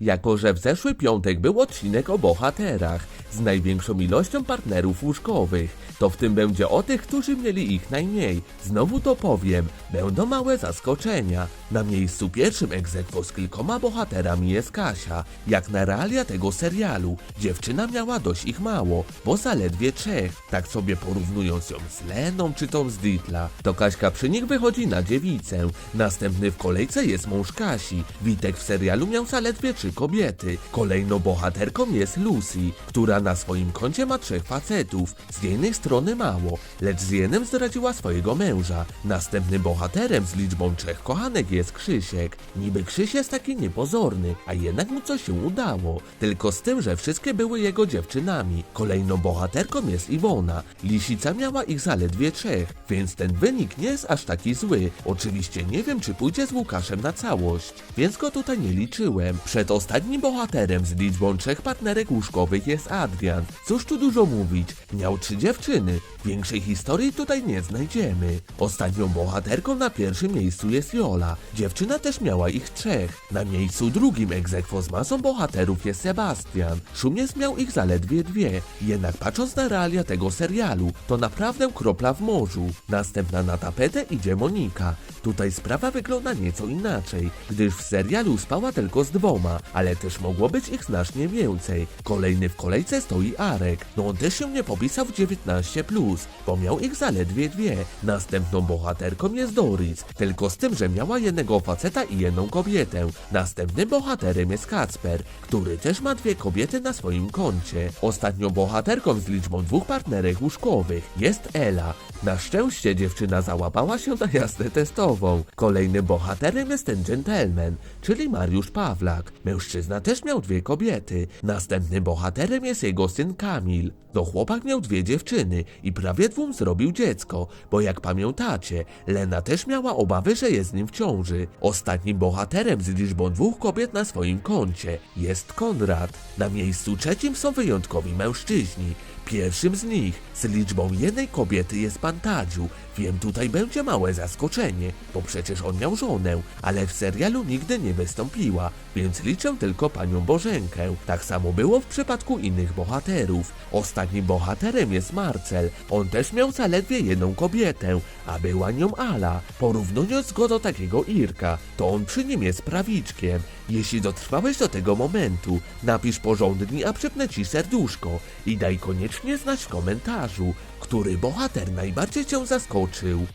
Jako, że w zeszły piątek był odcinek o bohaterach z największą ilością partnerów łóżkowych, to w tym będzie o tych, którzy mieli ich najmniej. Znowu to powiem, będą małe zaskoczenia. Na miejscu pierwszym egzekwo z kilkoma bohaterami jest Kasia. Jak na realia tego serialu, dziewczyna miała dość ich mało, bo zaledwie trzech. Tak sobie porównując ją z Leną czy tą z Ditla, to Kaśka przy nich wychodzi na dziewicę. Następny w kolejce jest mąż Kasi. Witek w serialu miał zaledwie trzy kobiety. Kolejną bohaterką jest Lucy, która na swoim koncie ma trzech facetów. Z jednej strony mało, lecz z jednym zdradziła swojego męża. Następnym bohaterem z liczbą trzech kochanek jest Krzysiek. Niby Krzyś jest taki niepozorny, a jednak mu coś się udało. Tylko z tym, że wszystkie były jego dziewczynami. Kolejną bohaterką jest Iwona. Lisica miała ich zaledwie trzech, więc ten wynik nie jest aż taki zły. Oczywiście nie wiem, czy pójdzie z Łukaszem na całość, więc go tutaj nie liczyłem. Przedostatnim bohaterem z liczbą trzech partnerek łóżkowych jest Adrian. Cóż tu dużo mówić, miał trzy dziewczyny. Większej historii tutaj nie znajdziemy. Ostatnią bohaterką na pierwszym miejscu jest Jola. Dziewczyna też miała ich trzech. Na miejscu drugim egzekwo z masą bohaterów jest Sebastian. Szumiec miał ich zaledwie dwie. Jednak patrząc na realia tego serialu, to naprawdę kropla w morzu. Następna na tapetę idzie Monika. Tutaj sprawa wygląda nieco inaczej, gdyż w serialu spała tylko z dwoma, ale też mogło być ich znacznie więcej. Kolejny w kolejce stoi Arek. No on też się nie popisał w 19+, bo miał ich zaledwie dwie. Następną bohaterką jest Doris, tylko z tym, że miała jednego faceta i jedną kobietę. Następnym bohaterem jest Kacper, który też ma dwie kobiety na swoim koncie. Ostatnią bohaterką z liczbą dwóch partnerek łóżkowych jest Ela. Na szczęście dziewczyna załapała się na jazdę testową. Kolejnym bohaterem jest ten gentleman, czyli Mariusz Pawlak. Mężczyzna też miał dwie kobiety. Następnym bohaterem jest jego syn Kamil. To chłopak miał dwie dziewczyny i prawie dwóm zrobił dziecko, bo jak pamiętacie, Lena też miała obawy, że jest nim w ciąży. Ostatnim bohaterem z liczbą dwóch kobiet na swoim koncie jest Konrad. Na miejscu trzecim są wyjątkowi mężczyźni. Pierwszym z nich z liczbą jednej kobiety jest pan Tadziu. Wiem, tutaj będzie małe zaskoczenie, bo przecież on miał żonę, ale w serialu nigdy nie wystąpiła, więc liczę tylko panią Bożenkę. Tak samo było w przypadku innych bohaterów. Ostatnim bohaterem jest Marcel. On też miał zaledwie jedną kobietę, a była nią Ala. Porównując go do takiego Irka, to on przy nim jest prawiczkiem. Jeśli dotrwałeś do tego momentu, napisz porządnie, a przypnę ci serduszko i daj koniecznie znać w komentarzu, który bohater najbardziej cię zaskoczył.